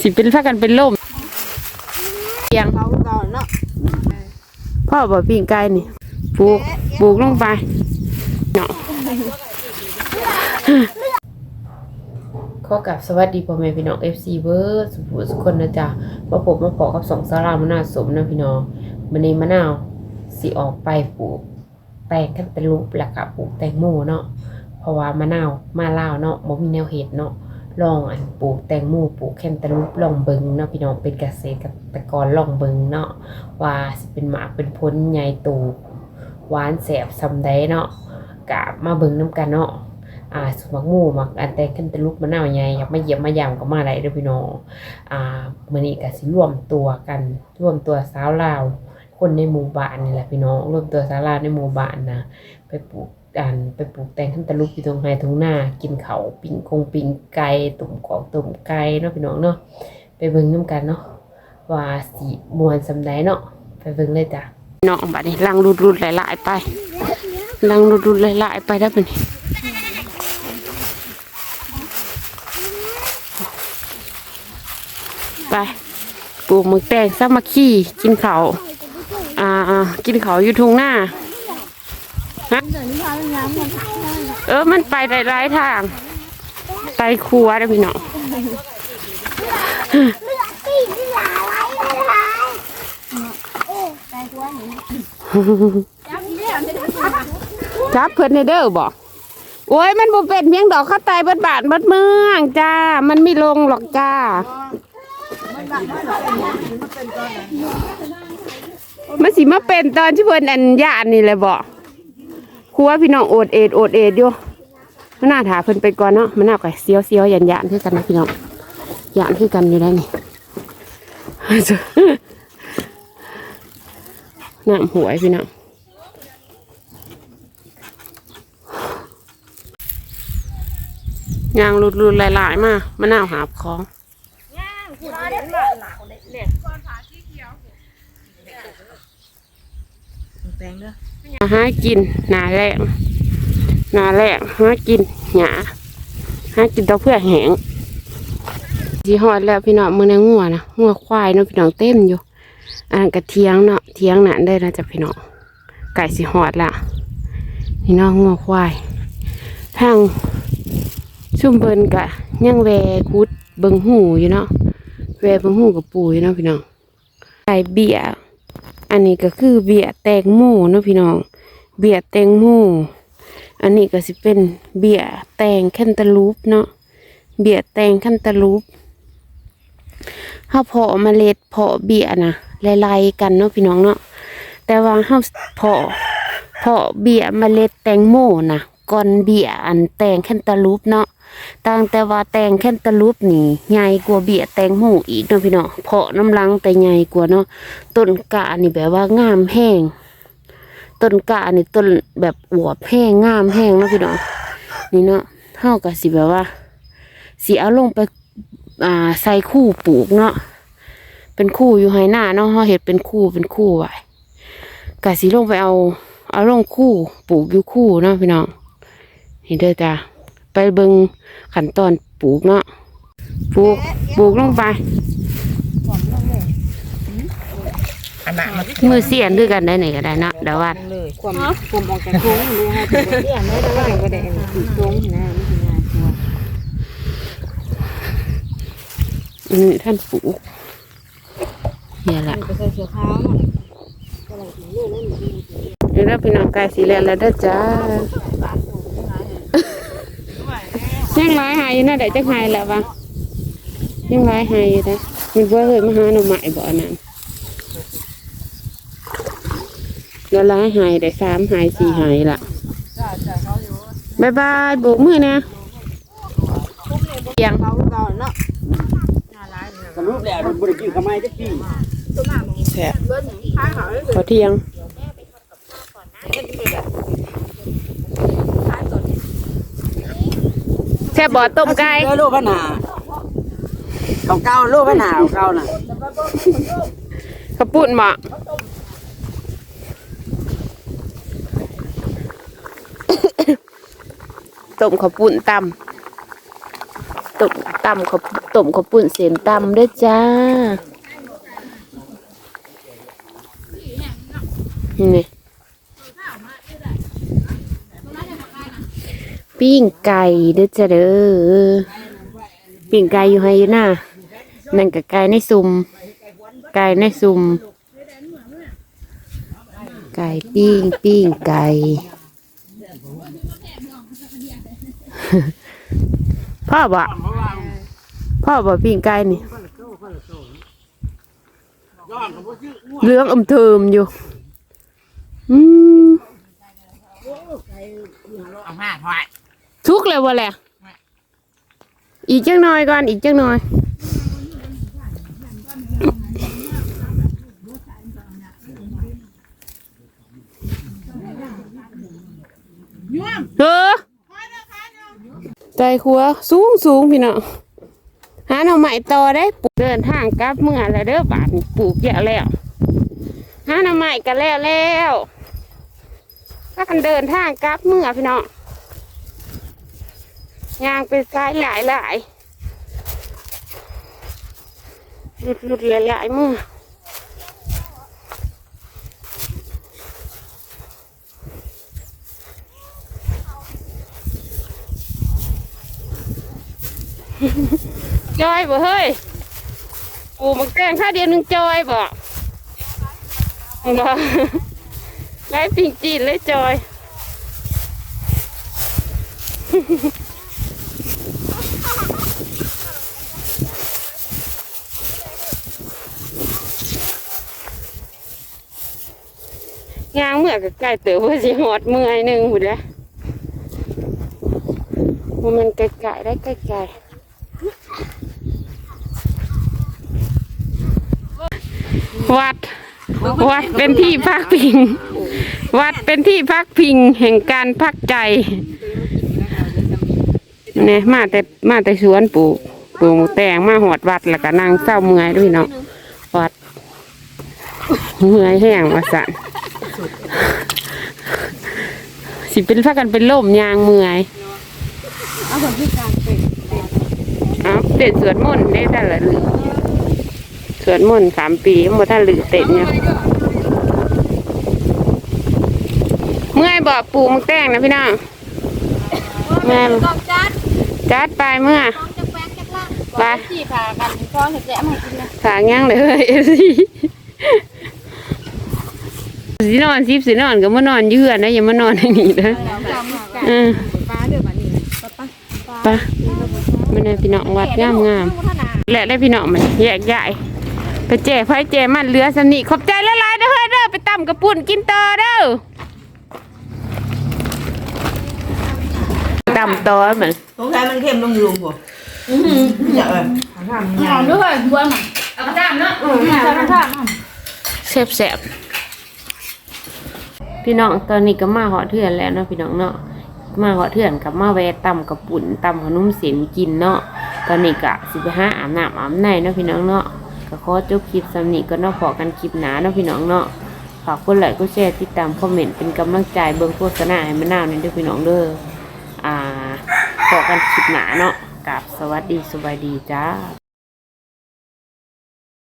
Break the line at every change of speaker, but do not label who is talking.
สิเป็นพากันเป็นลมเตียง
เขาก่อนเนาะ
พ่อบอกปิ้งไก่นี่ปลูกปลูกลงไปเนาะขอกับสวัสดีพ่อแม่พี่น้อง FC เบิร์สุภูสุกคนนะจ๊ะมาพบมาปอกับสองสารามะนาวสมนะพี่น้องมันนี้มะนาวสิออกไปปลูกแตงกันเป็นลูกแล้วก็ปลูกแตงโมเนาะเพราะว่ามะนาวมาล่าวเนาะบ่มีแนวเห็ดเนาะ ลองอันปลูกแตงโมปลูกแคนตาลูปลองเบิงเนาะพี่น้องเป็นเกษตรกรลองเบิงเนาะว่าสิเป็นหมากเป็นพ้นใหญ่ตูหวานแสบซำได้เนาะกะมาเบิงน้ำกันเนาะอ่าสมักหมูมักอันแต่ขึ้นตะลุกมะนาวใหญ่อยากมาเยี่ยมมายามก็มาได้เด้อพี่น้องอ่ามื้อนี้ก็สิรวมตัวกันรวมตัวสาวลาว คนในหมู่บ้านนี่แหละพี่น้องรวมตัวสาวลาวในหมู่บ้านนะไปปลูก อันไปปลูกแตงขึ้นตะลุกอยู่ตรงไฮตรงหน้า กินเขาปิ้งคงปิ้งไก่ตุ่มของตุ่มไก่เนาะพี่น้องเนาะไปเบิ่งน้ำกันเนาะว่าสิมวนสำใดเนาะไปเบิ่งเลยจ้ะน้องบัดนี้ลังรุดรุดๆหลายๆไปลังรุดรุดๆหลายๆไปได้เป็นไปปลูกมึกแตงซ้ำมาขี้กินเขาอ่ากินเขาอยู่ทุ่งหน้า เออ มันไปได้หลายทาง ไปครัวได้อพี่น้องจับเพิ่อนในเด้อบอกโอ้ยมันบ่เป็นเพียงดอกข้าวไตเบิดบาทเบิดเมืองจ้า มันไม่ลงหรอกจ้ามันสิมาเป็นตอนที่เพิ่อนอันญาตนี่แหละบอก ครัวพี่น้องโอดเอ็ดโอดเอ็ดอยู่มันน่าถาเพิ่นไปก่อนเนาะมันน่าก่อยเสียวเสียวยันยานคือกันนะพี่น้องยานคือกันอยู่ได้นี่น้ำหวยพี่น้องยางหลุดหลุดหลายๆมากมะนน่าหาบของ
แตงเด้อ
หากินหนาแรงหนาแรงหากินหยาหากินเตาเพื่อแหงสีหอดแล้วพี่น้องมือในงัวนะงัวควายเนาะพี่น้องเต็มอยู่อันกระเทียงเนาะเทียงนั่นได้นะจ๊ะพี่น้องไก่สีหอดละพี่น้องงัวควายทางซุ่มเบินกะยังแวกุดเบิงหูอยู่เนาะแวเบิงหูกับปูอยู่เนาะพี่น้องไก่เบี้ย อันนี้ก็คือเบียร์แตงโมเนาะพี่น้อง เบียร์แตงโมอันนี้ก็สิเป็นเบียร์แตงแคนตาลูปเนาะเบียร์แตงแคนตาลูปเฮาเพาะเมล็ดเพาะเบียร์นะไล่ๆกันเนาะพี่น้องเนาะแต่ว่าเฮาเพาะเพาะเบียร์เมล็ดแตงโมนะ ก่อนเบียอันแตงแคนตาลูปเนาะต่างแต่ว่าแตงแคนตาลูปนี่ใหญ่กว่าเบียแตงโมอีกเนาะพี่เน้องเพาะน้ำลังแต่ใหญ่กว่าเนาะต้นกะนี่แบบว่างามแห้งต้นกะนี่ต้นแบบอวบแห้งงามแห้งเนาะพี่เน้องนี่เนาะเฮาก็สิแบบว่าสิเอาลงไปอ่าใส่คู่ปลูกเนาะเป็นคู่อยู่ให้หน้าเนาะเฮาเฮ็ดเป็นคู่เป็นคู่ไว้ก็สิลงไปเอาเอาลงคู่ปลูกอยู่คู่เนาะพี่น้อง นี่เด้อจ้าไปเบิ่งขั้นตอนปลูกเนาะปลูกปลูกลงไป
อันนั้นมัน
มือเสียนด้วยกันได้ไหนก็ได้นะเดี๋ยวว่า
เลยความความออกจากโค้งเลยให้ตัวเตี้ยไม่ได้ว่าก็ได้คือโค้งนะไม่ใช่ง่ายตัว
อันนี้ท่านปลูกเนี่ยแหละ
ไปใส่เสื้อขาว
เดี๋ยวเราพี่น้องกายสีแลนแล้วเด้อจ้า ยังร้ายหายอยู่นะเดี๋ยวจะหายแล้ววะยังร้ายหายอยู่นะมันว่าเฮ้ยมาหาหน่อไม้บ่อนั้นเดี๋ยวร้ายหายได้สามหายสี่หายละบายบายโบกมือนะเตียง
เขาก่อนเนาะ
สรุปแล้วมันบริกินขมายจักปี
แฉะขอเทียง แช่บบ่อต้มไก่
เออโลกขนาดของเก่าโลกขนาดของเก่าน่ะ
กระปุ่นหมะต้มข้าวปุ่นตต้มตำข้าวต้มข้าวปุ่นเส้นตำเด้วยจ้านี่ ปิ้งไก่เด้อจ้าเด้อปิ้งไก่อยู่ให้อยู่หน้านั่นกับไก่ในซุมไก่ในซุมไก่ปิ้งปิ้งไก่พ่อบ่พ่อบ่ปิ้งไก่นี่เหลืองอมเทิมอยู่ อืม
เอามาถอย
ทุกเลยบ่แหละ อีกจังหน่อยก่อนอีกจังหน่อย เออใจครัวสูงสูงพี่เน้องหาหน่อไม้ต่อได้ปลูกเดินทางกลับเมื่อแล้วเด้อบาทนี่ปลูกเยอะแล้วหาหน่อไม้กันแล้วแล้วถ้ากันเดินทางกลับเมื่อพี่เน้อง ยางเป็นสายหลายหลายหลุดหลุดหลายหลายมือจอยบ่เฮ้ยปูมันแกล้งข้าเดียวหนึงจอยบ่บ่ไล่ปิงจีนเลยจอย ยางเมื่อกับไก่เต๋อว่าสิหอดเมื่อยหนึ่งหมดแล้วมันไก่ๆได้ไก่ๆวัด วัดเป็นที่พักพิง วัดเป็นที่พักพิงแห่งการพักใจเนี่ยมาแต่มาแต่สวนปลูกปลูกแตงมาหอดวัดแล้วก็นั่งเศร้าเมื่อยด้วยเนาะวัดเมื่อยแห้งว่าสัน สิเป็นพักกันเป็นล่มยางเมื่อย
เอาคนที่การเป็น
เอาเต้นสวนมนต์ได้แต่ละหรือสวนมนต์สามปีหมดท่านหรือเต้นเนี่ยเมื่อยบอกปูมึงแต่งนะพี่น้องเมื่อยบ่
กองจัด
จัดไปเมื่อ
กองจะแป๊กจะล่าง
ไป
สี่ผ่ากันกองจะแจ๊มากินนะ
ขาย่างเลยเฮ้ย สิสินอนสิบสินอนก็มานอนอยืนนะอย่ามานอนในนี่นะ
จำกัน
เออ
ป้าเดือดแบบนี้ป้าป้า
ไปมันเป็นพี่น้องวัดงามงามๆและได้พี่น้องมันแยกย้ายไปแจกไฟแจกมันเหลือสำนิขอบใจละลายๆเด้อเฮ้ยเด้อไปตำกระปุ่นกินต่อเด้อตำต่อเหมือน
สงสัยมันเข้มลงยุงบ่อย่าเออทำ
หอมด้วยบัวมันเอาไปจ้ามเนาะเอาไปจ้าม
แซ่บแซ่บ พี่น้องตอนนี้ก็มาหอเถื่อนแล้วเนาะพี่น้องเนาะมาหอเถื่อนกับมาแวะตำกระปุ่นตำขนมเสียนกินเนาะตอนนี้ก็สิไปหาอาบน้ำอาบในเนาะพี่น้องเนาะก็ขอจบคลิปสำนีก็เนาะพอกันคลิปหนาเนาะพี่น้องเนาะฝากกดไลค์กดแชร์ติดตามคอมเมนต์เป็นกำลังใจเบิ่งโฆษณาให้มะนาวนี่เด้อพี่น้องเด้ออ่าพอกันคลิปหนาเนาะกับสวัสดีสบายดีจ้า